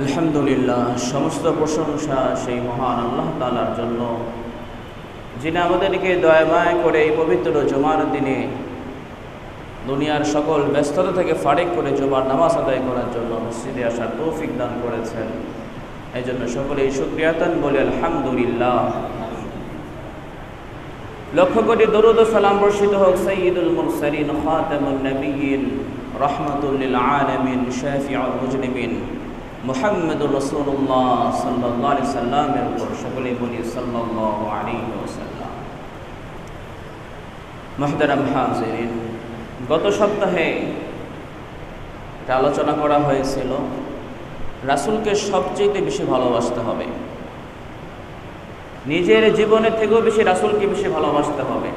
আলহামদুলিল্লাহ, সমস্ত প্রশংসা সেই মহান আল্লাহ তালার জন্য। যিনি আমাদেরকে দয়ামায় করে এই পবিত্র জমার দিনে দুনিয়ার সকল ব্যস্ততা থেকে ফারেক করে জমার নামাজ আদায় করার জন্য মসজিদে আসার তৌফিক দান করেছেন। এই জন্য সকলেই সুক্রিয়াতান বলে, আলহামদুলিল্লাহ। লক্ষ কোটি দরুদ সালাম বর্ষিত হোক সঈদুল মুরসালিন, খাতামুন নবীন রহমতুল্লিল আলমিন, শাফিউল মুজরিমিন। মুহাম্মদুর রসুল্লাহ সাল্লাহ আলি সাল্লামের উপর সকলেই বলি সাল্লাহ আলী ওসাল্লাম মহতারাম হাজিরিন, গত সপ্তাহে একটা আলোচনা করা হয়েছিল, রাসুলকে সবচেয়ে বেশি ভালোবাসতে হবে। নিজের জীবনের থেকেও বেশি রাসুলকে বেশি ভালোবাসতে হবে।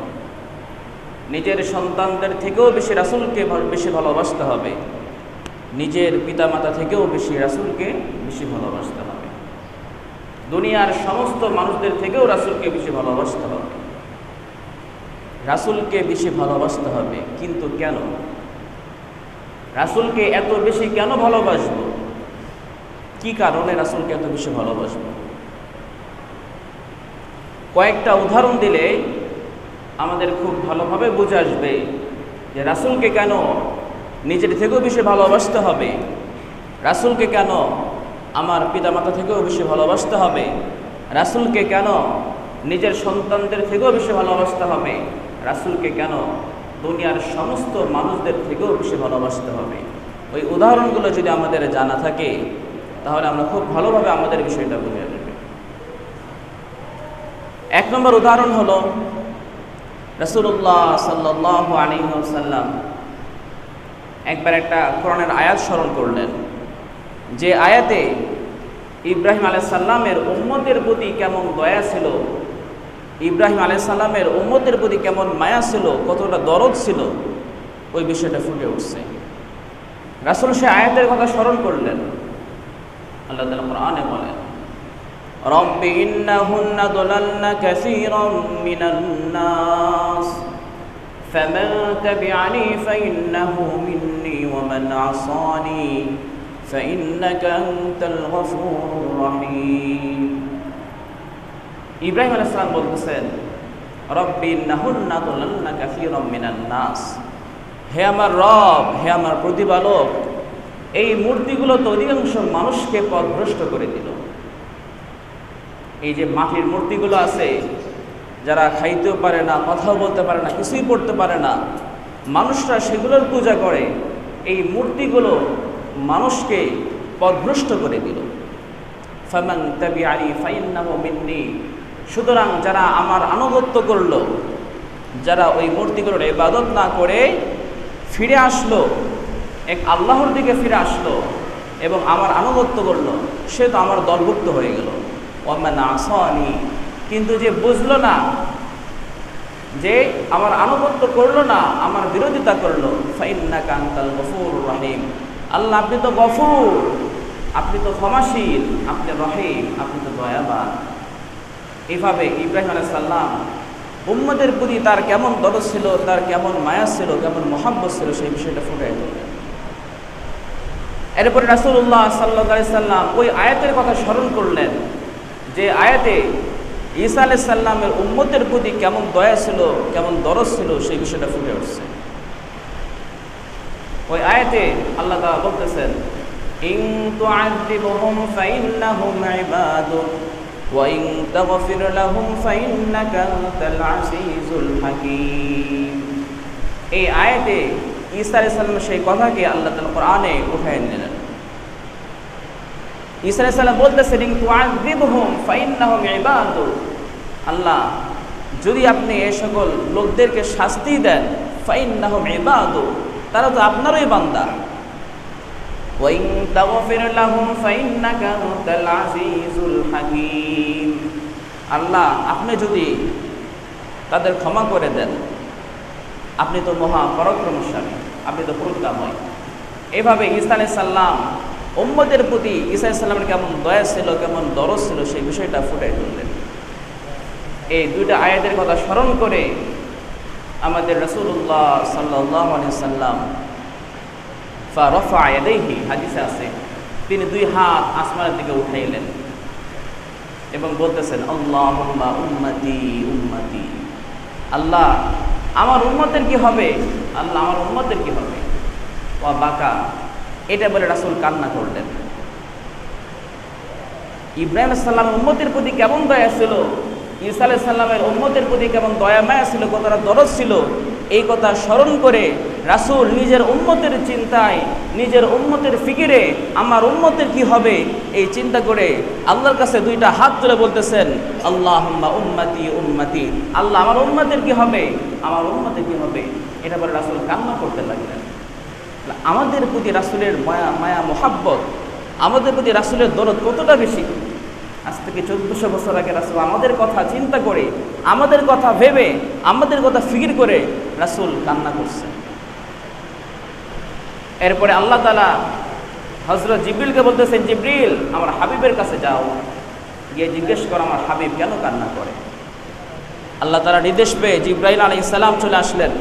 নিজের সন্তানদের থেকেও বেশি রাসুলকে বেশি ভালোবাসতে হবে। নিজের পিতামাতা থেকেও বেশি রাসুলকে বেশি ভালোবাসতে হবে। দুনিয়ার সমস্ত মানুষদের থেকেও রাসুলকে বেশি ভালোবাসতে হবে। রাসুলকে বেশি ভালোবাসতে হবে, কিন্তু কেন? রাসুলকে এত বেশি কেন ভালোবাসবো? কি কারণে রাসুলকে এত বেশি ভালোবাসবো? কয়েকটা উদাহরণ দিলে আমাদের খুব ভালোভাবে বুঝে আসবে যে রাসুলকে কেন নিজের থেকেও বেশি ভালোবাসতে হবে। রাসুলকে কেন আমার পিতামাতা থেকেও বেশি ভালোবাসতে হবে? রাসুলকে কেন নিজের সন্তানদের থেকেও বেশি ভালোবাসতে হবে? রাসুলকে কেন দুনিয়ার সমস্ত মানুষদের থেকেও বেশি ভালোবাসতে হবে? ওই উদাহরণগুলো যদি আমাদের জানা থাকে, তাহলে আমরা খুব ভালোভাবে আমাদের বিষয়টা বুঝে নেবে। এক নম্বর উদাহরণ হলো রসুল্লাহ সাল্লাহ আলিহাসাল্লাম একবার একটা কোরআনের আয়াত স্মরণ করলেন যে আয়াতে ইব্রাহিম আলাইসাল্লামের উম্মতের প্রতি কেমন দয়া ছিল ইব্রাহিম আলাইসাল্লামের উম্মতের প্রতি কেমন মায়া ছিল কতটা দরদ ছিল ওই বিষয়টা ফুটে উঠছে রাসুল সে আয়াতের কথা স্মরণ করলেন আল্লাহ তালা কোরআনে বলেন رب إنهن ضللن كثيرا من الناس فمن تبعني فإنه مني ومن عصاني فإنك أنت الغفور الرحيم ইব্রাহিম আলাইহিস সালাম বলতেছেন রব্বি নাহুন্না দুলান্না কাসীরাম মিনান নাস হে আমার রব হে আমার প্রতিপালক এই মূর্তিগুলো তো অধিকাংশ মানুষকে পথভ্রষ্ট করে দিল এই যে মাটির মূর্তিগুলো আছে যারা খাইতেও পারে না, কথাও বলতে পারে না, কিছুই পড়তে পারে না, মানুষরা সেগুলোর পূজা করে। এই মূর্তিগুলো মানুষকে পথভ্রষ্ট করে দিল। সুতরাং যারা আমার আনুগত্য করল, যারা ওই মূর্তিগুলোর ইবাদত না করে ফিরে আসলো, এক আল্লাহর দিকে ফিরে আসলো এবং আমার আনুগত্য করল, সে তো আমার দলভুক্ত হয়ে গেল। ওমান আসনি কিন্তু যে বুঝলো না, যে আমার আনুগত্য করল না, আমার বিরোধিতা করল ফাইন্না কান্তাল গফুর রহিম। আল্লাহ, আপনি তো গফুর, আপনি তো ক্ষমাশীল, আপনি রহিম, আপনি তো দয়াবান। এইভাবে ইব্রাহিম আলাইসাল্লাম উম্মদের প্রতি তার কেমন দরদ ছিল, তার কেমন মায়া ছিল, কেমন মহাব্বত ছিল, সেই বিষয়টা ফুটে এরপরে রাসুল্লাহ সাল্লাহ সাল্লাম ওই আয়াতের কথা স্মরণ করলেন, যে আয়াতে ঈসা আলাই সাল্লামের উম্মতের প্রতি কেমন দয়া ছিল, কেমন দরজ ছিল, সেই বিষয়টা ফুটে উঠছে। ওই আয়াতে আল্লাহ তাআলা বলতেছেন, ইন তুআযিবহুম ফাইন্নাহুম ইবাদুক ইন তাগফির লাহুম ফাইন্নাকা আনতাল আজিজুল হাকীম। এই আয়াতে ঈসা আলাইহিস সালামের সেই কথাকে আল্লাহ তাআলা কোরআনে উঠায় নিলেন। ঈসা আলাইহিস সালাম বলতেছেন, ইন তুআযিবহুম ফাইন্নাহুম ইবাদুক আল্লাহ, যদি আপনি এ সকল লোকদেরকে শাস্তি দেন ফাইন ইবাদুক তারা তো আপনারই বান্দা। আল্লাহ, আপনি যদি তাদের ক্ষমা করে দেন, আপনি তো মহা পরাক্রমশালী, আপনি তো প্রজ্ঞাময় এভাবে আলাইহিস সালাম উম্মদের প্রতি আলাইহিস সালামের কেমন দয়া ছিল, কেমন দরজ ছিল, সেই বিষয়টা ফুটাই তুললেন। এই দুইটা আয়াতের কথা স্মরণ করে আমাদের রসুল্লাহ সাল্লাহ সাল্লাম ফারফা আলাইহি, হাদিসে আছে, তিনি দুই হাত আসমানের দিকে উঠাইলেন এবং বলতেছেন আল্লাহ উম্মতি উম্মতি। আল্লাহ, আমার উম্মতের কি হবে? আল্লাহ, আমার উম্মতের কি হবে? ও বাকা। এটা বলে রাসুল কান্না করলেন। ইব্রাহিম সাল্লাম উম্মতের প্রতি কেমন দয়া ছিল? ঈসা আলাহ সাল্লামের উম্মতের প্রতি কেমন দয়া, মায়া ছিল, কতটা দরদ ছিল, এই কথা স্মরণ করে রাসুল নিজের উম্মতের চিন্তায়, নিজের উম্মতের ফিকিরে আমার উম্মতের কি হবে, এই চিন্তা করে আল্লাহর কাছে দুইটা হাত তুলে বলতেছেন আল্লাহ উম্মাতি উম্মাতি। আল্লাহ, আমার উম্মতের কি হবে? আমার উম্মতের কি হবে? এটা বলে রাসুল কান্না করতে লাগলেন। আমাদের প্রতি রাসুলের মায়া মায়া, মোহাব্বত, আমাদের প্রতি রাসুলের দরদ কতটা বেশি? আজ থেকে চোদ্দশো বছর আগে রাসুল আমাদের কথা চিন্তা করে, আমাদের কথা ভেবে, আমাদের কথা ফিকির করে রাসুল কান্না করছে। এরপরে আল্লাহ তালা হজরত জিব্রিলকে বলতেছেন, জিব্রিল, আমার হাবিবের কাছে যাও। গিয়ে জিজ্ঞেস করো, আমার হাবিব কেন কান্না করে? আল্লাহ তালা নির্দেশ পেয়ে জিব্রাহিল আলী ইসলাম চলে আসলেন।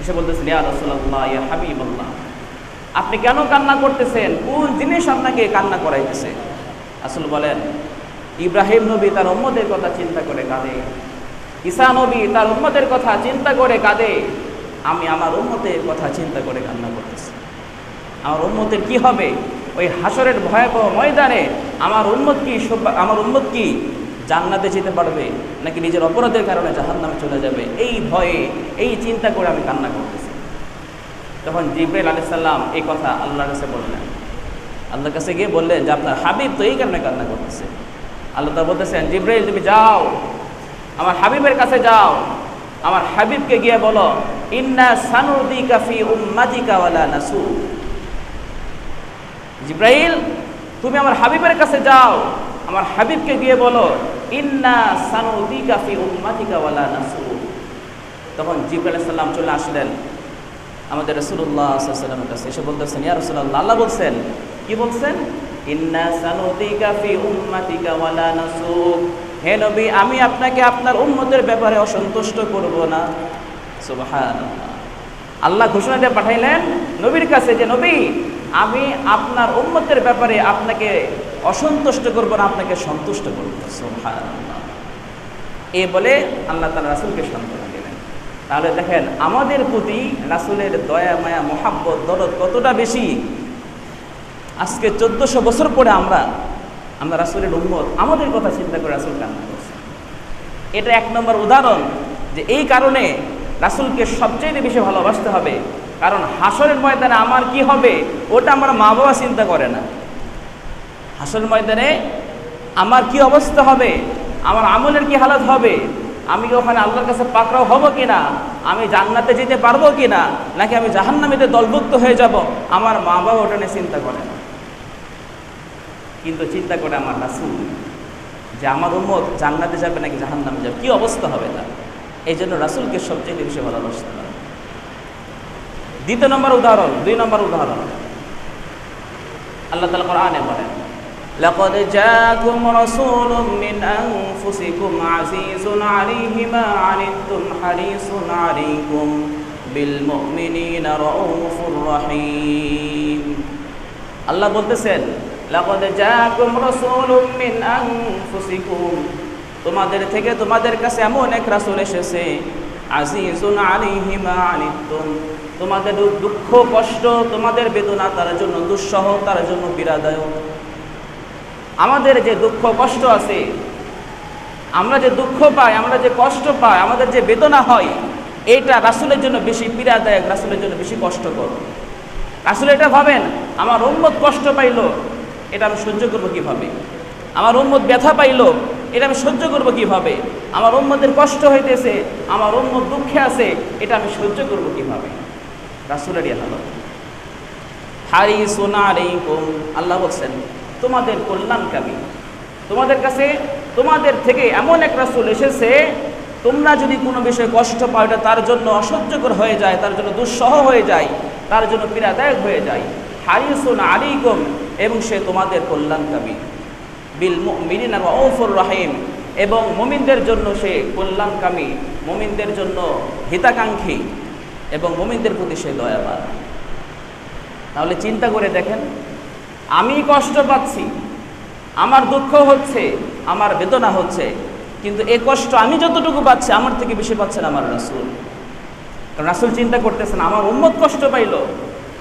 এসে বলতেছেন, ইয়া রসুল্লাহ ইয়া হাবিব আল্লাহ আপনি কেন কান্না করতেছেন? কোন জিনিস আপনাকে কান্না করাইতেছে? আসল বলেন ইব্রাহিম নবী তার উম্মদের কথা চিন্তা করে কাঁদে। ঈসা নবী তার উম্মদের কথা চিন্তা করে কাঁদে। আমি আমার উম্মতের কথা চিন্তা করে কান্না করতেছি। আমার উম্মতের কি হবে? ওই হাসরের ভয়াবহ ময়দানে আমার উন্মত কি আমার উন্মত কি জান্নাতে যেতে পারবে নাকি নিজের অপরাধের কারণে জাহান্নামে চলে যাবে? এই ভয়ে, এই চিন্তা করে আমি কান্না করতেছি। তখন জিব্রাইল আলি সাল্লাম এই কথা আল্লাহর কাছে বললেন। আল্লাহর কাছে গিয়ে বললেন যে, আপনার হাবিব তো এই কারণে কান্না করতেছে। আল্লাহ বলতেছেন, জিব্রাইল, তুমি যাও। আমার হাবিবের কাছে যাও। আমার হাবিবকে গিয়ে বলো, ইন্না সানুদি কাফি উম্মাতিকা ওয়ালা নাসু জিব্রাইল, তুমি আমার হাবিবের কাছে যাও। আমার হাবিবকে গিয়ে বলো, ইন্না সানুদি কাফি উম্মাতিকা ওয়ালা নাসু তখন জিব্রাইল সাল্লাম চলে আসলেন আমাদের রসুল্লাহ সাল্লামের কাছে। এসে বলতেছেন, ইয়া রসুল্লাহ আল্লাহ বলছেন, কি বলছেন? নাসুক। হে নবী, আমি আপনাকে আপনার উম্মতের ব্যাপারে অসন্তুষ্ট করব না। আল্লাহ ঘোষণা দিয়ে পাঠাইলেন নবীর কাছে যে, নবী, আমি আপনার উম্মতের ব্যাপারে আপনাকে অসন্তুষ্ট করব না, আপনাকে সন্তুষ্ট করব এ বলে আল্লাহ তালা রাসুলকে সান্ত্বনা দিলেন। তাহলে দেখেন, আমাদের প্রতি রাসুলের দয়া, মায়া, মোহাব্বত, দরদ কতটা বেশি? আজকে চোদ্দশো বছর পরে আমরা আমরা রাসুলের উম্মত। আমাদের কথা চিন্তা করে রাসুল কান্না করছি। এটা এক নম্বর উদাহরণ যে এই কারণে রাসুলকে সবচেয়ে বেশি ভালোবাসতে হবে। কারণ হাসরের ময়দানে আমার কি হবে, ওটা আমার মা বাবা চিন্তা করে না। হাসরের ময়দানে আমার কি অবস্থা হবে, আমার আমলের কি হালত হবে, আমি কি ওখানে আল্লাহর কাছে পাকড়াও হব কি না আমি জান্নাতে যেতে পারব কি না নাকি আমি জাহান্নামীতে দলভুক্ত হয়ে যাব, আমার মা বাবা ওটা নিয়ে চিন্তা করে না। কিন্তু চিন্তা করে আমার রাসুল যে আমার উম্মত জান্নাতে যাবে নাকি জাহান্নামে যাবে কি অবস্থা হবে তার এই জন্য রাসুলকে সবচেয়ে বেশি ভালোবাসতে হবে দ্বিতীয় নম্বর উদাহরণ দুই নম্বর উদাহরণ আল্লাহ তালা কোরআনে বলেন لقد جاءكم رسول من أنفسكم عزيز عليه ما عنتم حريص عليكم بالمؤمنين رؤوف رحيم আল্লাহ বলতেছেন লাকদ জাআকুম রাসূলুম মিন আনফুসিকুম। তোমাদের থেকে তোমাদের কাছে এমন এক রাসূল এসেছে, আজিজুন আলাইহি মা আনিতুম তোমাদের দুঃখ, কষ্ট, তোমাদের বেদনা তার জন্য দুঃসহ, তার জন্য বিরাদায়ক আমাদের যে দুঃখ, কষ্ট আছে, আমরা যে দুঃখ পাই, আমরা যে কষ্ট পাই, আমাদের যে বেদনা হয় এটা রাসুলের জন্য বেশি পীড়াদায়ক, রাসুলের জন্য বেশি কষ্টকর। রাসুল এটা ভাবেন, আমার উন্মত কষ্ট পাইল এটা আমি সহ্য করব কীভাবে? আমার উম্মত ব্যথা পাইল, এটা আমি সহ্য করব কীভাবে? আমার উম্মতের কষ্ট হইতেছে, আমার উম্মত দুঃখে আছে, এটা আমি সহ্য করব কীভাবে? রাসুলের হালত হারি আলাইকুম, আল্লাহ বলছেন, তোমাদের কল্যাণকামী তোমাদের কাছে, তোমাদের থেকে এমন এক রাসুল এসেছে, তোমরা যদি কোনো বিষয়ে কষ্ট পাও, এটা তার জন্য অসহ্যকর হয়ে যায়, তার জন্য দুঃসহ হয়ে যায়, তার জন্য পীড়াদায়ক হয়ে যায়। হারিসুন আলিকুম এবং সে তোমাদের কল্যাণকামী। বিল মিনিন ওফুর রাহিম। এবং মুমিনদের জন্য সে কল্যাণকামী, মুমিনদের জন্য হিতাকাঙ্ক্ষী এবং মুমিনদের প্রতি সে দয়াবান। তাহলে চিন্তা করে দেখেন, আমি কষ্ট পাচ্ছি, আমার দুঃখ হচ্ছে, আমার বেদনা হচ্ছে, কিন্তু এ কষ্ট আমি যতটুকু পাচ্ছি, আমার থেকে বেশি পাচ্ছেন আমার রাসুল। কারণ রাসুল চিন্তা করতেছেন, আমার উম্মত কষ্ট পাইল,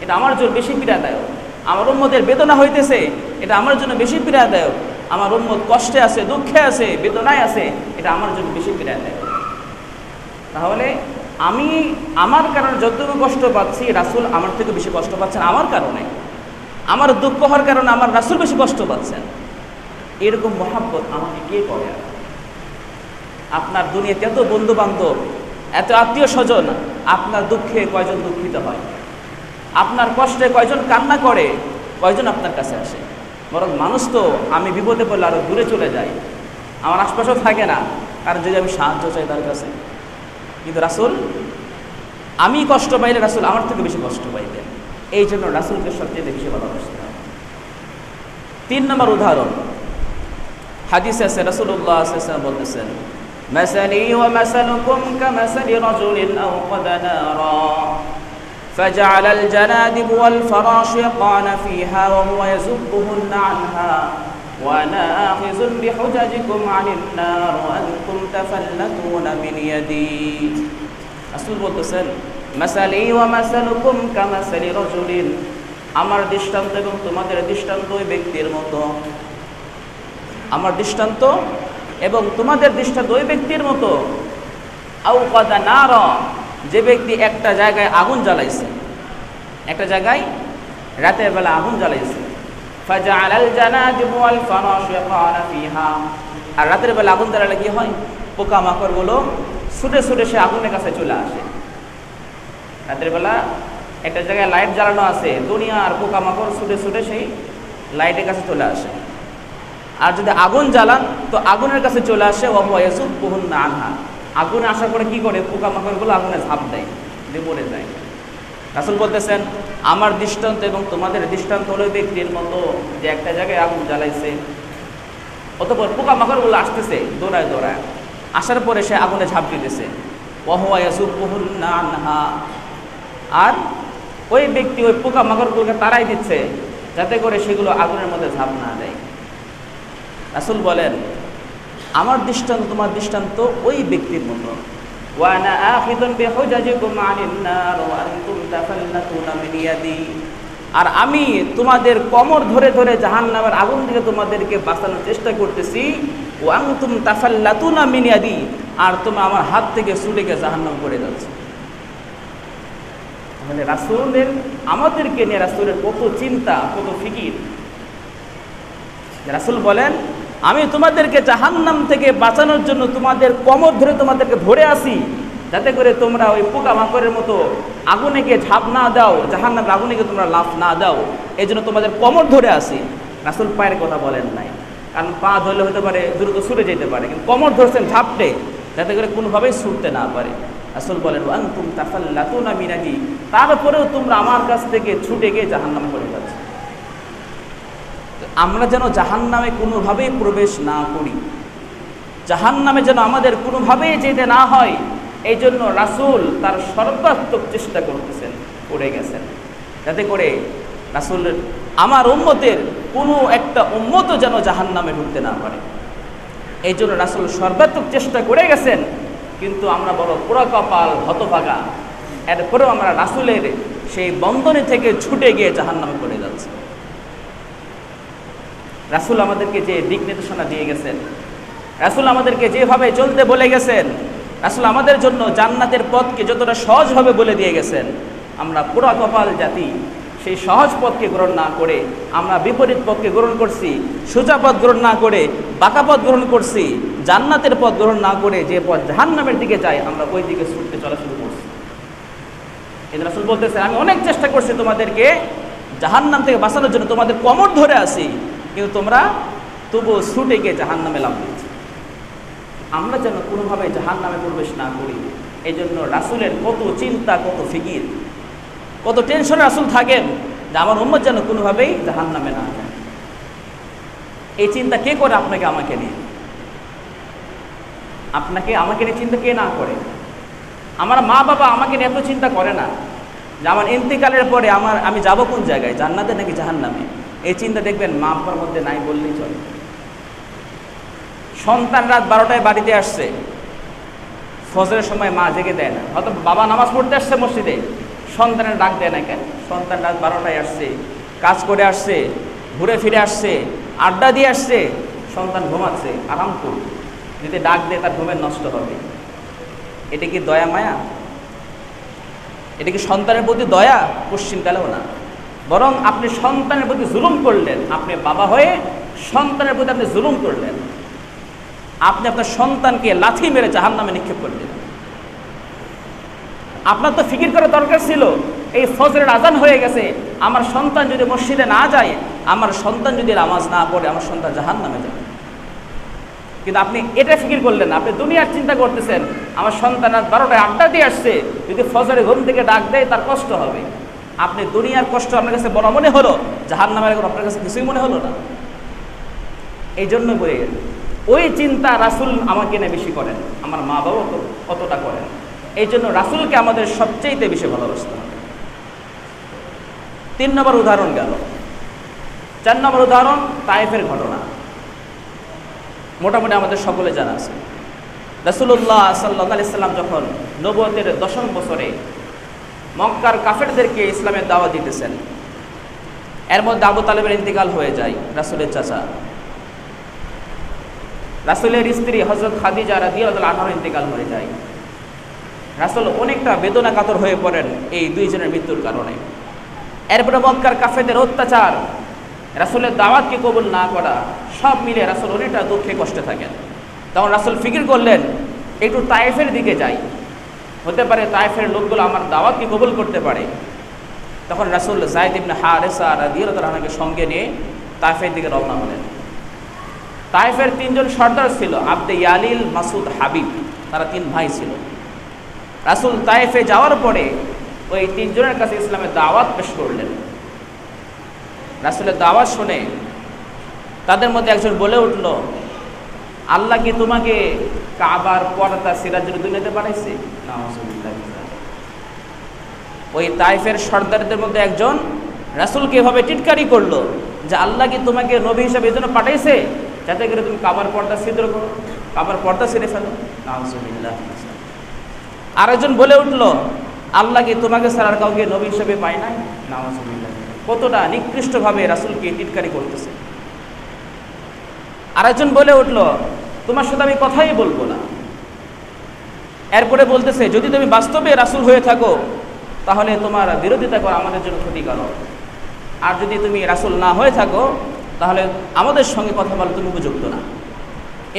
এটা আমার জন্য বেশি পীড়াদায়ক। আমার উম্মতের বেদনা হইতেছে, এটা আমার জন্য বেশি পীড়াদায়ক। আমার উম্মত কষ্টে আছে, দুঃখে আছে, বেদনায় আছে, এটা আমার জন্য বেশি পীড়াদায়ক। তাহলে আমি আমার কারণে যতটুকু কষ্ট পাচ্ছি, রাসুল আমার থেকে বেশি কষ্ট পাচ্ছেন আমার কারণে। আমার দুঃখ হওয়ার কারণে আমার রাসুল বেশি কষ্ট পাচ্ছেন। এরকম মহাব্বত আমাকে কে করে? আপনার দুনিয়াতে এত বন্ধু বান্ধব এত আত্মীয় স্বজন আপনার দুঃখে কয়জন দুঃখিত হয়? আপনার কষ্টে কয়জন কান্না করে কয়জন আপনার কাছে আসে বরং মানুষ তো আমি বিপদে পড়লে আরও দূরে চলে যাই আমার আশপাশেও থাকে না কারণ যদি আমি সাহায্য চাই তার কাছে কিন্তু রাসুল আমি কষ্ট পাইলে রাসুল আমার থেকে বেশি কষ্ট পাইতেন এই জন্য রাসুলকে সবচেয়ে বেশি ভালোবাসতে হবে তিন নম্বর উদাহরণ হাদিসে আছে রাসুল্লাহ বলতেছেন مثلي ومثلكم كمثل رجل أوقد نارا فجعل الجنادب والفراش يقعن فيها وهو يزبهن عنها وأنا آخذ بحججكم عن النار وأنتم تفلتون من يدي রাসূল বলতেছেন মাসালি ওয়া মাসালুকুম কামাসালি রাজুলিন আমার দৃষ্টান্ত এবং তোমাদের দৃষ্টান্ত ওই ব্যক্তির মতো আমার দৃষ্টান্ত এবং তোমাদের দৃষ্টান্ত ওই ব্যক্তির মতো আউ কাদা নার যে ব্যক্তি একটা জায়গায় আগুন জ্বালাইছে, একটা জায়গায় রাতের বেলা আগুন জ্বালাইছে আর রাতের বেলা আগুন জ্বালালে কি হয়? পোকামাকড়গুলো ছুটে ছুটে সে আগুনের কাছে চলে আসে। রাতের বেলা একটা জায়গায় লাইট জ্বালানো আছে দুনিয়া আর পোকামাকড় ছুটে ছুটে সেই লাইটের কাছে চলে আসে। আর যদি আগুন জ্বালান, তো আগুনের কাছে চলে আসে ওয়াইসুদ বহুন না আনহা। আগুনে আসার পরে কি করে? পোকামাকড়গুলো আগুনে ঝাঁপ দেয়, দিয়ে মরে যায়। রাসুল বলতেছেন, আমার দৃষ্টান্ত এবং তোমাদের দৃষ্টান্ত হলো ব্যক্তির মতো যে একটা জায়গায় আগুন জ্বালাইছে। অতপর পোকামাকড়গুলো আসতেছে দৌড়ায় দৌড়ায়। আসার পরে সে আগুনে ঝাঁপ দিতেছে আর ওই ব্যক্তি ওই পোকামাকড়গুলোকে তাড়াই দিচ্ছে, যাতে করে সেগুলো আগুনের মধ্যে ঝাঁপ না দেয়। রাসুল বলেন আমার দৃষ্টান্ত, তোমার দৃষ্টান্ত ওই ব্যক্তির মতো। ওয়া আর আমি তোমাদের কমর ধরে ধরে জাহান্নামের আগুন থেকে তোমাদেরকে বাঁচানোর চেষ্টা করতেছি। ও আনতুম তাফাল্লাতুনা মিন ইয়াদি। আর তোমরা আমার হাত থেকে গিয়ে জাহান্নাম করে যাচ্ছে। তাহলে রাসূলের, আমাদেরকে নিয়ে রাসূলের কত চিন্তা, কত ফিকির। রাসুল বলেন আমি তোমাদেরকে জাহান্নাম থেকে বাঁচানোর জন্য তোমাদের কমর ধরে তোমাদেরকে ধরে আসি। যাতে করে তোমরা ওই পোকা মাকড়ের মতো আগুনে গিয়ে ঝাঁপ না দাও, জাহান্নামের আগুনে গিয়ে তোমরা লাফ না দাও। এই জন্য তোমাদের কমর ধরে আসি। রাসুল পায়ের কথা বলেন নাই। কারণ পা ধরলে হতে পারে, দ্রুত ছুটে যেতে পারে, কিন্তু কমর ধরছেন ঝাপটে যাতে করে কোনোভাবেই ছুটতে না পারে। রাসুল বলেন ওয়ান তুম তাফাল্লাতুনা মিনাজি তারপরেও তোমরা আমার কাছ থেকে ছুটে গিয়ে জাহান্নাম করে যাচ্ছ। আমরা যেন জাহান নামে কোনোভাবেই প্রবেশ না করি। জাহান নামে যেন আমাদের কোনোভাবেই যেতে না হয় এই জন্য রাসুল তার সর্বাত্মক চেষ্টা করতেছেন, করে গেছেন। যাতে করে রাসুল, আমার উম্মতের কোনো একটা উম্মতও যেন জাহান নামে ঢুকতে না পারে। এই জন্য রাসুল সর্বাত্মক চেষ্টা করে গেছেন, কিন্তু আমরা বড় পোড়া কপাল হতভাগা। এরপরেও আমরা রাসুলের সেই বন্ধনে থেকে ছুটে গিয়ে জাহান নামে পড়ে যাচ্ছি। রাসুল আমাদেরকে যে দিক নির্দেশনা দিয়ে গেছেন, রাসুল আমাদেরকে যেভাবে চলতে বলে গেছেন, রাসুল আমাদের জন্য জান্নাতের পথকে যতটা সহজভাবে বলে দিয়ে গেছেন, আমরা পুরা কপাল জাতি সেই সহজ পথকে গ্রহণ না করে, আমরা বিপরীত পথকে গ্রহণ করছি, সোজা পথ গ্রহণ না করে, বাঁকা পথ গ্রহণ করছি, জান্নাতের পথ গ্রহণ না করে যে পথ জাহান্নামের দিকে যাই আমরা ওই দিকে ছুটতে চলা শুরু করছি। কিন্তু রাসুল বলতেছে, আমি অনেক চেষ্টা করছি তোমাদেরকে জাহান্নাম থেকে বাঁচানোর জন্য তোমাদের কমর ধরে আসি কিন্তু তোমরা, তবুও ছুটে গিয়ে জাহান নামে লাভ দিয়েছে। আমরা যেন কোনোভাবে জাহান নামে প্রবেশ না করি এই জন্য রাসুলের কত চিন্তা, কত ফিকির, কত টেনশনে রাসুল থাকেন যে আমার উম্মত যেন কোনোভাবেই জাহান নামে না যায়। এই চিন্তা কে করে আপনাকে, আমাকে নিয়ে? আপনাকে, আমাকে নিয়ে চিন্তা কে না করে? আমার মা বাবা আমাকে নিয়ে এত চিন্তা করে না যে আমার ইন্তিকালের পরে আমার, আমি যাব কোন জায়গায়? জান্নাতে নাকি জাহান নামে এই চিন্তা দেখবেন, মা বাবার মধ্যে নাই বললেই চলে। সন্তান রাত বারোটায় বাড়িতে আসছে, ফজরের সময় মা জেগে দেয় না। হয়তো বাবা নামাজ পড়তে আসছে মসজিদে, সন্তানের ডাক দেয় না কেন? সন্তান রাত বারোটায় আসছে, কাজ করে আসছে, ঘুরে ফিরে আসছে, আড্ডা দিয়ে আসছে, সন্তান ঘুমাচ্ছে আরাম করুক যদি ডাক দেয়, তার ঘুমের নষ্ট হবে। এটা কি দয়া মায়া? এটা কি সন্তানের প্রতি দয়া? পশ্চিমকালেও না। বরং আপনি সন্তানের প্রতি জুলুম করলেন। আপনি বাবা হয়ে সন্তানের প্রতি আপনি জুলুম করলেন। আপনি আপনার সন্তানকে লাথি মেরে জাহান নামে নিক্ষেপ করলেন। আপনার তো ফিকির করার দরকার ছিল। এই ফজরের আজান হয়ে গেছে। আমার সন্তান যদি মসজিদে না যায়, আমার সন্তান যদি নামাজ না পড়ে, আমার সন্তান জাহান নামে যাবে। কিন্তু আপনি এটা ফিকির করলেন আপনি দুনিয়ার চিন্তা করতেছেন, আমার সন্তান রাত বারোটায় আড্ডা দিয়ে আসছে। যদি ফজরে ঘুম থেকে ডাক দেয়, তার কষ্ট হবে। আপনি দুনিয়ার কষ্ট আপনার কাছে বড় মনে হলো জাহান নামের আপনার কাছে কিছুই মনে হলো না। এই জন্য বলে ওই চিন্তা রাসুল আমাকে না বেশি করেন, আমার মা বাবা তো কতটা করেন। এই জন্য রাসুলকে আমাদের সবচেয়েতে বেশি ভালোবাসতে হবে। তিন নম্বর উদাহরণ গেল। চার নম্বর উদাহরণ তাইফের ঘটনা। মোটামুটি আমাদের সকলে জানা আছে। রাসুল্লাহ সাল্লাহ আলাইসাল্লাম যখন নবতের দশম বছরে মক্কার কাফেরদেরকে ইসলামের দাওয়া দিতেছেন। এর মধ্যে আবু তালেবের ইন্তেকাল হয়ে যায় রাসুলের চাচা। রাসুলের স্ত্রী হজরত খাদিজা রাদিয়াল আঠারো ইন্তেকাল হয়ে যায়। রাসুল অনেকটা বেদনা কাতর হয়ে পড়েন এই দুইজনের মৃত্যুর কারণে। এরপরে মক্কার কাফেদের অত্যাচার, রাসুলের দাওয়াতকে কবুল না করা, সব মিলে রাসুল অনেকটা দুঃখে কষ্টে থাকেন। তখন রাসুল ফিকির করলেন, একটু তায়েফের দিকে যাই। হতে পারে তাইফের লোকগুলো আমার দাওয়াতকে কবুল করতে পারে। তখন রাসুল জায়দ ইবনে হারেসা রাদিয়াল তালাকে সঙ্গে নিয়ে তাইফের দিকে রওনা হলেন। তাইফের তিনজন সর্দার ছিল, আব্দে ইয়ালিল মাসুদ হাবিব। তারা তিন ভাই ছিল। রাসুল তায়েফে যাওয়ার পরে ওই তিনজনের কাছে ইসলামের দাওয়াত পেশ করলেন। রাসুলের দাওয়াত শুনে তাদের মধ্যে একজন বলে উঠল আল্লাহ কি তোমাকে কাবার পর্দা সিরাজের দুনিয়াতে পাঠাইছে? ওই তাইফের সর্দারদের মধ্যে একজন রাসুলকে এভাবে টিটকারি করল যে আল্লাহ কি তোমাকে নবী হিসাবে এই জন্য পাঠাইছে যাতে করে তুমি কাবার পর্দা ছিদ্র করো কাবার পর্দা ছিঁড়ে ফেলো। আরেকজন বলে উঠল আল্লাহ কি তোমাকে ছাড়ার কাউকে নবী হিসেবে পায় নাই? কতটা নিকৃষ্টভাবে রাসুলকে টিটকারি করতেছে। আরেকজন বলে উঠল, তোমার সাথে আমি কথাই বলব না। এরপরে বলতেছে, যদি তুমি বাস্তবে রাসুল হয়ে থাকো, তাহলে তোমার বিরোধিতা করা আমাদের জন্য ক্ষতিকারক। আর যদি তুমি রাসুল না হয়ে থাকো, তাহলে আমাদের সঙ্গে কথা বলা তুমি উপযুক্ত না।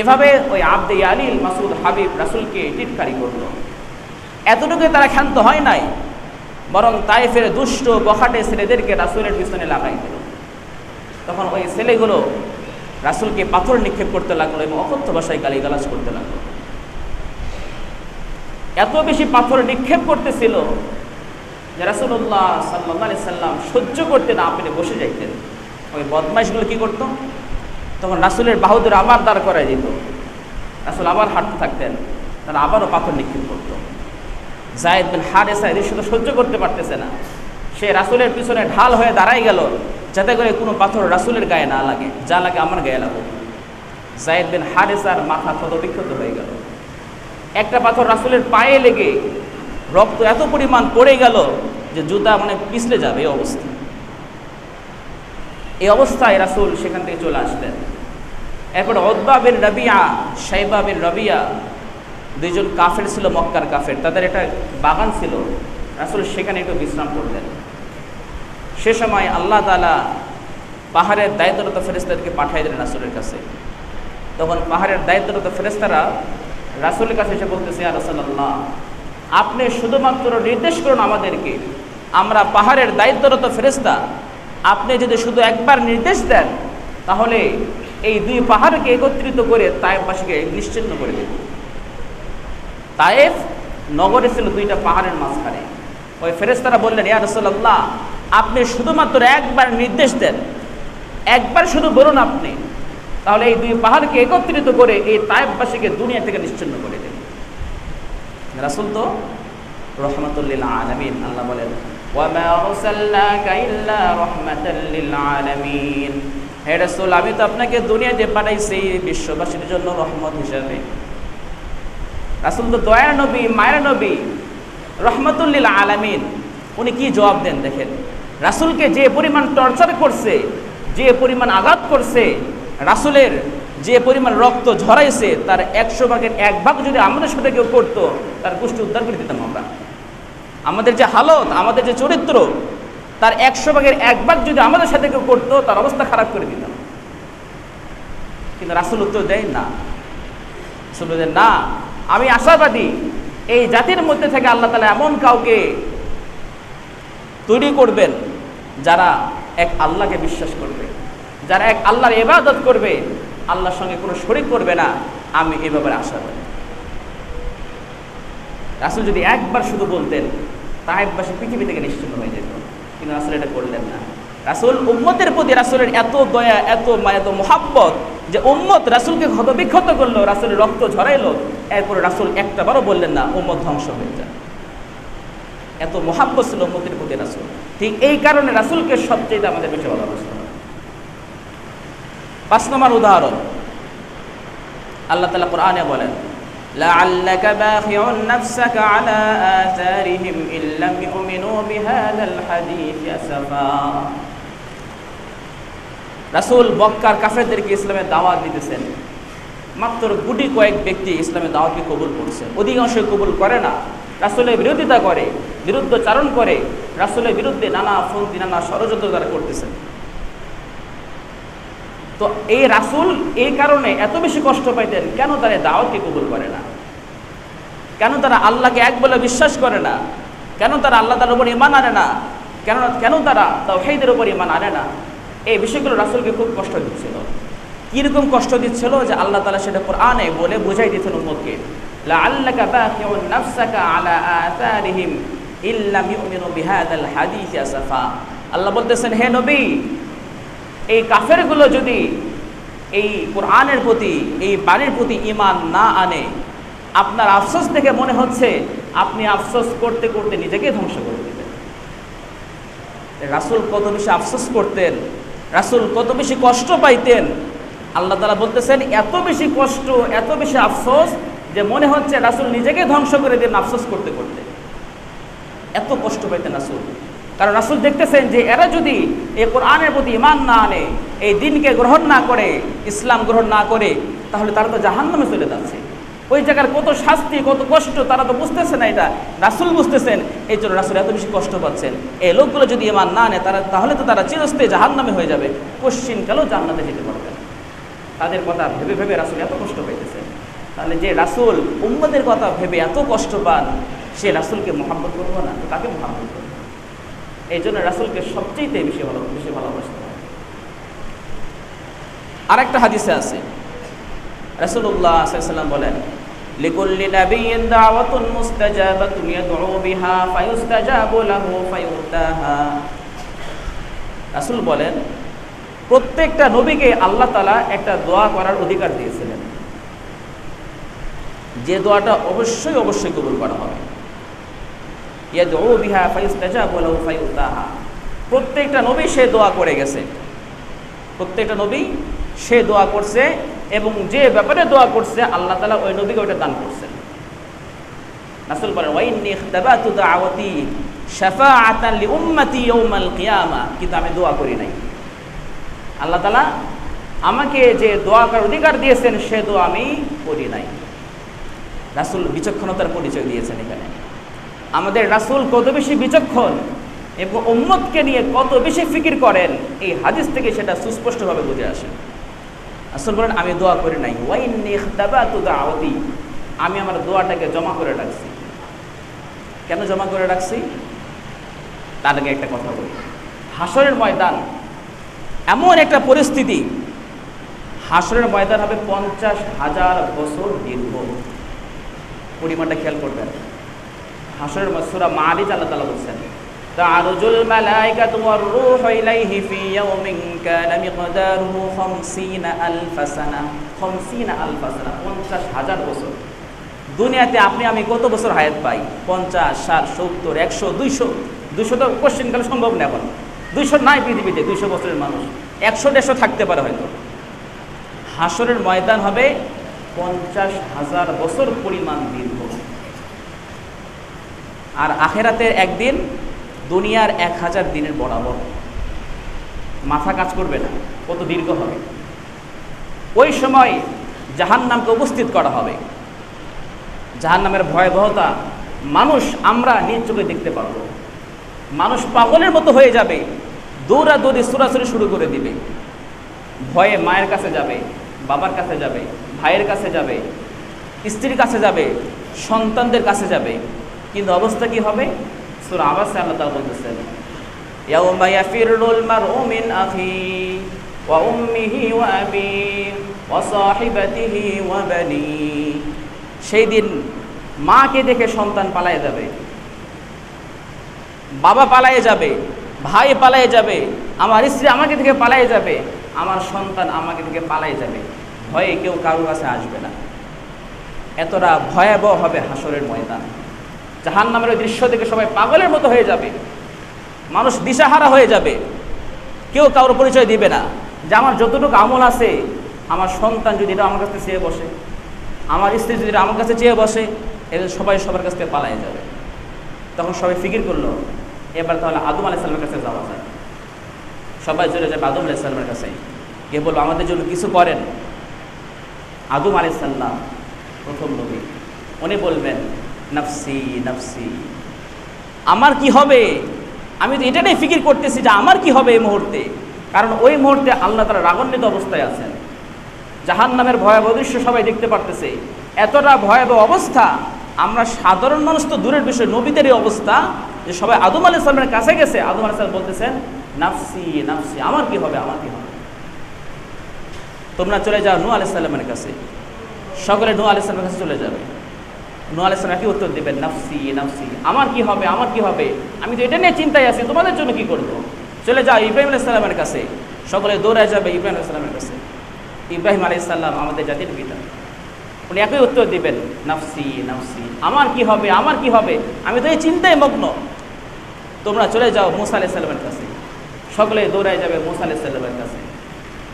এভাবে ওই আব্দে আলিল মাসুদ হাবিব রাসুলকে টিটকারি করল। এতটুকু তারা ক্ষান্ত হয় নাই, বরং তাইফের দুষ্ট বখাটে ছেলেদেরকে রাসুলের পিছনে লাগাই দিল। তখন ওই ছেলেগুলো রাসুলকে পাথর নিক্ষেপ করতে লাগল এবং অকথ্য ভাষায় গালিগালাজ করতে লাগল। এত বেশি পাথর নিক্ষেপ করতেছিল যে রাসুল্লাহ সাল্লাহ সাল্লাম সহ্য করতে না আপনি বসে যাইতেন। ওই বদমাইশগুলো কী করতো? তখন রাসুলের বাহুদের আবার দাঁড় করাই দিত। রাসুল আবার হাঁটতে থাকতেন, তারা আবারও পাথর নিক্ষেপ করতো। জায়দ বিন হারেসা এদের শুধু সহ্য করতে পারতেছে না। সে রাসুলের পিছনে ঢাল হয়ে দাঁড়াই গেল। যাতে করে কোনো পাথর রাসুলের গায়ে না লাগে, যা লাগে আমার গায়ে লাগুক জায়দ বিন হারেসার মাথা ক্ষত বিক্ষত হয়ে গেল। একটা পাথর রাসুলের পায়ে লেগে রক্ত এত পরিমাণ পড়ে গেল যে জুতা মানে পিছলে যাবে এই অবস্থা। এই অবস্থায় রাসুল সেখান থেকে চলে আসলেন। এরপর অদ্বা বিন রবিয়া সাইবা বিন রবিয়া দুইজন কাফের ছিল, মক্কার কাফের। তাদের একটা বাগান ছিল। রাসুল সেখানে একটু বিশ্রাম করলেন। সে সময় আল্লাহ তালা পাহাড়ের দায়িত্বরত ফেরেস্তাদেরকে পাঠাই দিলেন রাসুলের কাছে। তখন পাহাড়ের দায়িত্বরত ফেরেস্তারা রাসুলের কাছে এসে বলতেছে আর রাসুল্লাহ আপনি শুধুমাত্র নির্দেশ করুন আমাদেরকে। আমরা পাহাড়ের দায়িত্বরত ফেরেস্তা আপনি যদি শুধু একবার নির্দেশ দেন, তাহলে এই দুই পাহাড়কে একত্রিত করে তাইফবাসীকে নিশ্চিন্ন করে দেব। তায়েফ নগরে ছিল দুইটা পাহাড়ের মাঝখানে। ওই ফেরেস্তারা বললেন, ইয়া রসল্লাহ আপনি শুধুমাত্র একবার নির্দেশ দেন, একবার শুধু বলুন আপনি, তাহলে এই দুই পাহাড়কে একত্রিত করে এই তায়েববাসীকে দুনিয়া থেকে নিশ্চিন্ন করে দেন রাসুল তো রহমতুল্লিল আলমিন, আল্লাহ বলেন হে রসুল, আমি তো আপনাকে দুনিয়াতে পাঠাইছি বিশ্ববাসীর জন্য রহমত হিসাবে। রাসুল তো দয়া নবী, মায়ের নবী রহমতুল্লিল আলমিন, উনি কি জবাব দেন দেখেন। রাসূলকে যে পরিমাণ টর্চার করছে যে পরিমাণ আঘাত করছে রাসূলের যে পরিমাণ রক্ত ঝরাইছে তার একশো ভাগের এক ভাগ যদি আমাদের সাথে কেউ করতো তার গোষ্ঠী উদ্ধার করে দিতাম আমরা। আমাদের যে হালত আমাদের যে চরিত্র তার একশো ভাগের এক ভাগ যদি আমাদের সাথে কেউ করতো তার অবস্থা খারাপ করে দিতাম। কিন্তু রাসুল উত্তর দেয় না। রাসূল বলেন, না আমি আশাবাদী এই জাতির মধ্যে থেকে আল্লাহ তালা এমন কাউকে তৈরি করবেন যারা এক আল্লাহকে বিশ্বাস করবে, যারা এক আল্লাহর ইবাদত করবে, আল্লাহর সঙ্গে কোনো শরিক করবে না, আমি এ ব্যাপারে আশাবাদী রাসুল যদি একবার শুধু বলতেন তাহেববাসী পৃথিবী থেকে নিশ্চিন্ন হয়ে যেত। কিন্তু রাসুল এটা করলেন না। রাসুল উম্মতের প্রতি রাসুলের এত দয়া, এত এত মোহাব্বত যে উম্মত রাসুলকে ক্ষত বিক্ষত করল, রাসুলের রক্ত ঝরাইলো, এরপরে রাসুল একটা বারও বললেন না, উম্মত ধ্বংস হয়ে যায়। এত মোহাব্বত ছিল উম্মতের প্রতি রাসুল ঠিক এই কারণে রাসুলকে সবচেয়ে আমাদের বেশি ভালোবাসতে হবে পাঁচ নম্বর উদাহরণ আল্লাহ তালা কোরআনে বলেন لعلك باخع نفسك على آثارهم إن لم يؤمنوا بهذا الحديث أسفا রাসূল মক্কার কাফেরদেরকে ইসলামের দাওয়াত দিতেছেন মাত্র গুটি কয়েক ব্যক্তি ইসলামের দাওয়াতকে কবুল করছে অধিকাংশ কবুল করে না রাসূলের বিরোধিতা করে বিরুদ্ধচারণ করে রাসূলের বিরুদ্ধে নানা ফন্দি, নানা ষড়যন্ত্র তারা করতেছেন। তো এই রাসূল এই কারণে এত বেশি কষ্ট পাইতেন, কেন তারা দাওয়াতকে কবুল করে না? কেন তারা আল্লাহকে এক বলে বিশ্বাস করে না? কেন তারা আল্লাহ তার উপর ইমান আনে না? কেন কেন তারা তাওহীদের উপর ইমান আনে না? এই বিষয়গুলো রাসূলকে খুব কষ্ট দিচ্ছিল। কীরকম কষ্ট দিচ্ছিল যে আল্লাহ তালা সেটা কোরআনে বলে বুঝাই দিচ্ছেন উম্মতকে। লাআল্লাকা বাখিউন আল্লাহ বলতেছেন, হে নবী, এই কাফেরগুলো যদি এই কোরআনের প্রতি, এই বাণীর প্রতি ইমান না আনে, আপনার আফসোস দেখে মনে হচ্ছে আপনি আফসোস করতে করতে নিজেকে ধ্বংস করে দেবেন রাসুল কত বেশি আফসোস করতেন, রাসুল কত বেশি কষ্ট পাইতেন। আল্লাহ তালা বলতেছেন, এত বেশি কষ্ট, এত বেশি আফসোস যে মনে হচ্ছে রাসুল নিজেকে ধ্বংস করে দেন আফসোস করতে করতে। এত কষ্ট পাইতেন রাসুল। কারণ রাসুল দেখতেছেন যে এরা যদি এই কোরআনের প্রতি ইমান না আনে, এই দিনকে গ্রহণ না করে, ইসলাম গ্রহণ না করে, তাহলে তারা তো জাহান্নামে চলে যাচ্ছে। ওই জায়গার কত শাস্তি, কত কষ্ট, তারা তো বুঝতেছে না এটা। রাসুল বুঝতেছেন, এই জন্য রাসুল এত বেশি কষ্ট পাচ্ছেন। এই লোকগুলো যদি ইমান না আনে, তারা তাহলে তো তারা চিরস্থায়ী জাহান্নামে হয়ে যাবে। পশ্চিমকালেও জান্নাতে যেতে পারবে তাদের কথা ভেবে ভেবে রাসুল এত কষ্ট পাইতেছেন। তাহলে যে রাসুল উম্মদের কথা ভেবে এত কষ্ট পান সে রাসুলকে মহাব্বত করব না তাকে মহাব্বত করব? এই জন্য রাসুলকে সবচেয়ে বেশি ভালো, বেশি ভালোবাসতে হবে আরেকটা হাদিসে আছে। রাসূলুল্লাহ সাল্লাল্লাহু বলেন, লিকুল্লি নাবিয়্যিন দাওয়াতুন মুস্তাজাবাতুন ইয়াদউ বিহা ফায়ুস্তাজাবু লাহু ফায়ুতাহা রাসূল বলেন, প্রত্যেকটা নবীকে আল্লাহ তাআলা একটা দোয়া করার অধিকার দিয়েছিলেন। যে দোয়াটা অবশ্যই অবশ্যই কবুল করা হবে। প্রত্যেকটা নবী সে দোয়া করে গেছে। প্রত্যেকটা নবী সে দোয়া করছে এবং যে ব্যাপারে দোয়া করছে, আল্লাহ তালা ওই নবীকে ওইটা দান করছেন। রাসূল বলেন, ওয়াইন্নি ইখতাবাতু দাওয়াতি শাফাআতান লিউম্মতি ইয়াউমাল কিয়ামা। কিন্তু আমি দোয়া করি নাই। আল্লাহ তালা আমাকে যে দোয়া করার অধিকার দিয়েছেন, সে দোয়া আমি করি নাই। রাসূল বিচক্ষণতার পরিচয় দিয়েছেন এখানে। আমাদের রাসূল কত বেশি বিচক্ষণ এবং উম্মতকে নিয়ে কত বেশি ফিকির করেন, এই হাদিস থেকে সেটা সুস্পষ্টভাবে বুঝে আসে। আসল বলেন, আমি দোয়া করি নাই। দাওয়াতি। আমি আমার দোয়াটাকে জমা করে রাখছি। কেন জমা করে রাখছি? তার আগে একটা কথা বলি। হাসরের ময়দান এমন একটা পরিস্থিতি। হাসরের ময়দান হবে পঞ্চাশ হাজার বছর দীর্ঘ। পরিমাণটা খেয়াল করবেন। হাসরের মসুরা মালিজ আল্লাহ তালা বলছেন تعرج الملائكة والروح إليه في يوم كان مقداره خمسين ألف سنة خمسين ألف سنة পঞ্চাশ হাজার বছর দুনিয়াতে আপনি আমি কত বছর হায়াত পাই পঞ্চাশ ষাট সত্তর একশো দুইশো দুশো তো কোশ্চেনকালে সম্ভব না এখন দুইশো নাই পৃথিবীতে দুইশো বছরের মানুষ একশো দেড়শো থাকতে পারে হয়তো হাসরের ময়দান হবে পঞ্চাশ হাজার বছর পরিমাণ দীর্ঘ আর আখেরাতের একদিন দুনিয়ার এক হাজার দিনের বরাবর। মাথা কাজ করবে না কত দীর্ঘ হবে। ওই সময় জাহান নামকে উপস্থিত করা হবে। জাহান নামের ভয়াবহতা, মানুষ আমরা নিজ চোখে দেখতে পারব মানুষ পাগলের মতো হয়ে যাবে, দৌড়াদৌড়ি সুরাসুরি শুরু করে দিবে। ভয়ে মায়ের কাছে যাবে, বাবার কাছে যাবে, ভাইয়ের কাছে যাবে, স্ত্রীর কাছে যাবে, সন্তানদের কাছে যাবে। কিন্তু অবস্থা কি হবে? সুর আবাস আল্লাহ তাআলা বলতেছেন আখি ওয়া উম্মিহি ওয়া আবি ওয়া সাহিবাতিহি ওয়া বানি। সেই দিন মাকে দেখে সন্তান পালায়ে যাবে, বাবা পালায়ে যাবে, ভাই পালায়ে যাবে, আমার স্ত্রী আমাকে থেকে পালায়ে যাবে, আমার সন্তান আমাকে থেকে পালায়ে যাবে। ভয়ে কেউ কারোর কাছে আসবে না। এতটা ভয়াবহ হবে হাসরের ময়দান। জাহান নামের ওই দৃশ্য দেখে সবাই পাগলের মতো হয়ে যাবে। মানুষ দিশাহারা হয়ে যাবে। কেউ কারোর পরিচয় দিবে না। যে আমার যতটুকু আমল আছে, আমার সন্তান যদি এটা আমার কাছে চেয়ে বসে, আমার স্ত্রী যদি আমার কাছে চেয়ে বসে, এদের সবাই সবার কাছ থেকে পালাই যাবে। তখন সবাই ফিকির করল, এবার তাহলে আদম আলাইসাল্লামের কাছে যাওয়া যায়। সবাই চলে যাবে আদম আলাইসাল্লামের কাছে। গিয়ে বলব আমাদের জন্য কিছু করেন। আদম আলাইসাল্লাম প্রথম নবী। উনি বলবেন নফসি নফসি। আমার কি হবে? আমি তো এটা নিয়ে ফিকির করতেছি যে আমার কি হবে এই মুহূর্তে? কারণ ওই মুহূর্তে আল্লাহ তারা রাগান্বিত অবস্থায় আছেন। জাহান নামের ভয়াবহ দৃশ্য সবাই দেখতে পারতেছে। এতটা ভয়াবহ অবস্থা, আমরা সাধারণ মানুষ তো দূরের বিষয়, নবীদের এই অবস্থা যে সবাই আদম আলি সাল্লামের কাছে গেছে। আদম আলি সাল্লাম বলতেছেন, নাফসি নাফসি, আমার কি হবে, আমার কি হবে? তোমরা চলে যাও নু আলি সাল্লামের কাছে। সকলে নু আলি সাল্লামের কাছে চলে যাবে। নু আলি সাল্লাম কি উত্তর দেবেন, নাফসি নাফসি। আমার কি হবে? আমার কি হবে? আমি তো এটা নিয়ে চিন্তায় আছি, তোমাদের জন্য কি করব? চলে যাও ইব্রাহিম আলাইহিস সালামের কাছে। সকলে দৌড়ায় যাবে ইব্রাহিম আলাইহিস সালামের কাছে। ইব্রাহিম আলাইহিস সালাম আমাদের জাতির পিতা। উনি একই উত্তর দিবেন, নাফসি নাফসি। আমার কি হবে? আমার কি হবে? আমি তো এই চিন্তায় মগ্ন। তোমরা চলে যাও মুসা আলাইহিস সালামের কাছে। সকলে দৌড়ায় যাবে মুসা আলাইহিস সালামের কাছে।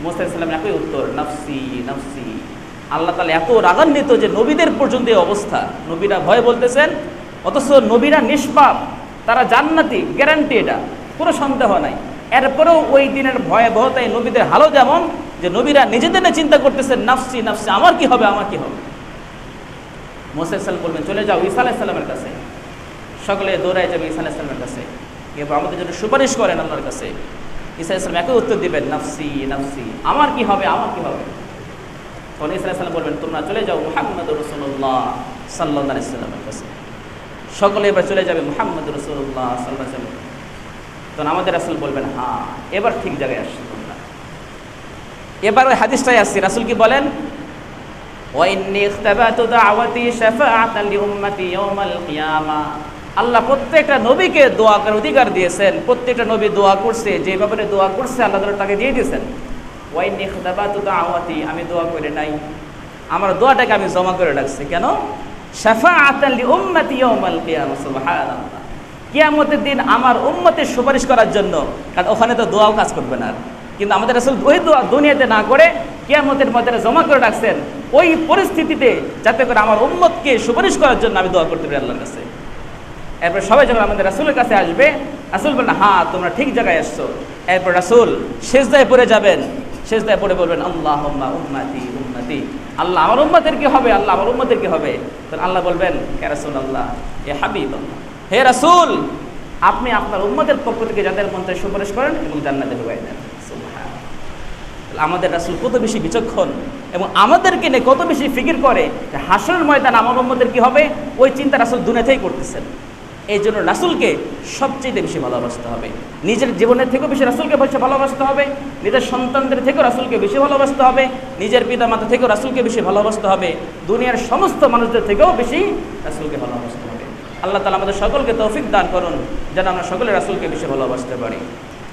মুসা আলাইহিস সালাম একই উত্তর, নাফসি নাফসি। আল্লাহ তালা এত রাগান্বিত যে নবীদের পর্যন্ত এই অবস্থা। নবীরা ভয় বলতেছেন, অথচ নবীরা নিষ্পাপ, তারা জান্নাতি গ্যারান্টি এটা, কোনো সন্দেহ নাই। এরপরেও ওই দিনের ভয়াবহতায় নবীদের হালও যেমন, যে নবীরা নিজেদের নিয়ে চিন্তা করতেছেন, নাফসি নাফসি, আমার কি হবে, আমার কি হবে? মোসাইসাল বলবেন, চলে যাও ঈসা আলাইসাল্লামের কাছে। সকলে দৌড়ায় যাবে ঈসা আলাইসাল্লামের কাছে। এবার আমাদের জন্য সুপারিশ করেন আল্লাহর কাছে। ঈসা ইসলাম একই উত্তর দিবেন, নাফসি নাফসি, আমার কি হবে, আমার কি হবে? তখন ইসলাম বলবেন, তোমরা চলে যাও মোহাম্মদ রসুল্লাহ সাল্লাহ ইসলামের কাছে। সকলে এবার চলে যাবে মোহাম্মদ রসুল্লাহ সাল্লাহ ইসলামের তখন আমাদের রাসুল বলবেন হ্যাঁ এবার ঠিক জায়গায় আসছে তোমরা। এবার ওই হাদিসটাই আসছি, রাসুল কি বলেন? আল্লাহ প্রত্যেকটা নবীকে দোয়া করার অধিকার দিয়েছেন, প্রত্যেকটা নবী দোয়া করছে, যে ব্যাপারে দোয়া করছে, আল্লাহ তাকে দিয়ে দিয়েছেন। ওয়াইনি খদাবাতু দাওয়াতি, আমি দোয়া করে নাই। আমার দোয়াটাকে আমি জমা করে রাখছি। কেন? শাফাআতান লি উম্মতি সুবহানাল্লাহ। কিয়ামতের দিন আমার উম্মতের সুপারিশ করার জন্য, কারণ ওখানে তো দোয়াও কাজ করবে না। কিন্তু আমাদের রাসূল ওই দোয়া দুনিয়াতে না করে কিয়ামতের মধ্যে জমা করে রাখছেন, ওই পরিস্থিতিতে যাতে করে আমার উম্মতকে সুপারিশ করার জন্য আমি দোয়া করতে পারি আল্লাহর কাছে। এরপর সবাই যখন আমাদের রাসুলের কাছে আসবে, রাসুল বলবেন হ্যাঁ তোমরা ঠিক জায়গায় আসছো এরপর রাসুল শেষদায় পড়ে যাবেন। শেষদায় পড়ে বলবেন আল্লাহ উম্মাতি উম্মাতি। আল্লাহ আমার উম্মতের কি হবে? আল্লাহ আমার উম্মতের কি হবে? তখন আল্লাহ বলবেন, হে রাসুল আল্লাহ এ হাবিব হে রাসুল, আপনি আপনার উম্মতের পক্ষ থেকে যাদের মন্ত্রে সুপারিশ করেন এবং জান্নাতে ঢুকাই দেন। আমাদের রাসুল কত বেশি বিচক্ষণ এবং আমাদেরকে নিয়ে কত বেশি ফিকির করে যে হাসরের ময়দান আমার উম্মতের কি হবে? ওই চিন্তা রাসুল দুনিয়াতেই করতেছেন। এই জন্য রাসুলকে সবচেয়ে বেশি ভালোবাসতে হবে। নিজের জীবনের থেকেও বেশি রাসুলকে বেশি ভালোবাসতে হবে, নিজের সন্তানদের থেকেও রাসুলকে বেশি ভালোবাসতে হবে, নিজের পিতা মাতা থেকেও রাসুলকে বেশি ভালোবাসতে হবে, দুনিয়ার সমস্ত মানুষদের থেকেও বেশি রাসুলকে ভালোবাসতে হবে। আল্লাহ তালা আমাদের সকলকে তৌফিক দান করুন, যেন আমরা সকলে রাসুলকে বেশি ভালোবাসতে পারি।